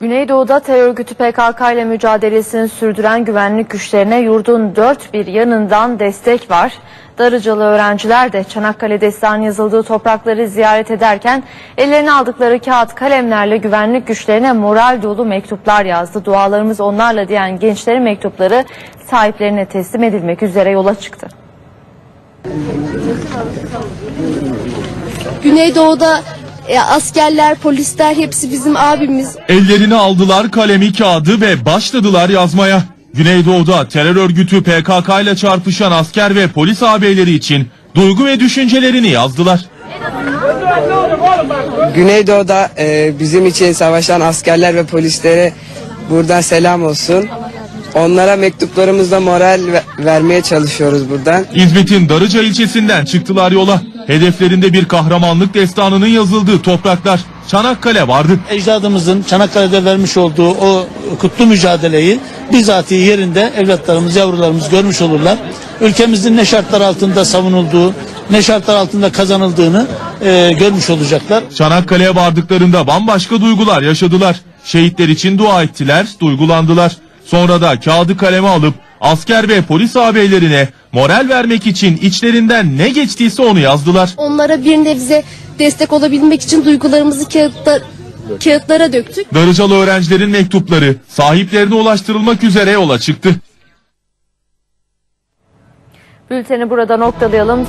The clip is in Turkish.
Güneydoğu'da terör örgütü PKK ile mücadelesini sürdüren güvenlik güçlerine yurdun dört bir yanından destek var. Darıcalı öğrenciler de Çanakkale Destanı yazıldığı toprakları ziyaret ederken ellerine aldıkları kağıt kalemlerle güvenlik güçlerine moral dolu mektuplar yazdı. Dualarımız onlarla diyen gençlerin mektupları sahiplerine teslim edilmek üzere yola çıktı. Güneydoğu'da e, askerler, polisler hepsi bizim abimiz. Ellerine aldılar kalemi kağıdı ve başladılar yazmaya. Güneydoğu'da terör örgütü PKK ile çarpışan asker ve polis ağabeyleri için duygu ve düşüncelerini yazdılar. Güneydoğu'da e, bizim için savaşan askerler ve polislere buradan selam olsun. Onlara mektuplarımızla moral ve- vermeye çalışıyoruz buradan. İzmit'in Darıca ilçesinden çıktılar yola. Hedeflerinde bir kahramanlık destanının yazıldığı topraklar Çanakkale vardı. ecdadımızın Çanakkale'de vermiş olduğu o kutlu mücadeleyi bizatihi yerinde evlatlarımız, yavrularımız görmüş olurlar. Ülkemizin ne şartlar altında savunulduğu, ne şartlar altında kazanıldığını e, görmüş olacaklar. Çanakkale'ye vardıklarında bambaşka duygular yaşadılar. Şehitler için dua ettiler, duygulandılar. Sonra da kağıdı kaleme alıp asker ve polis ağabeylerine moral vermek için içlerinden ne geçtiyse onu yazdılar. Onlara bir nebze destek olabilmek için duygularımızı kağıtlar, kağıtlara döktük. Darıcalı öğrencilerin mektupları sahiplerine ulaştırılmak üzere yola çıktı. Bülteni burada noktalayalım.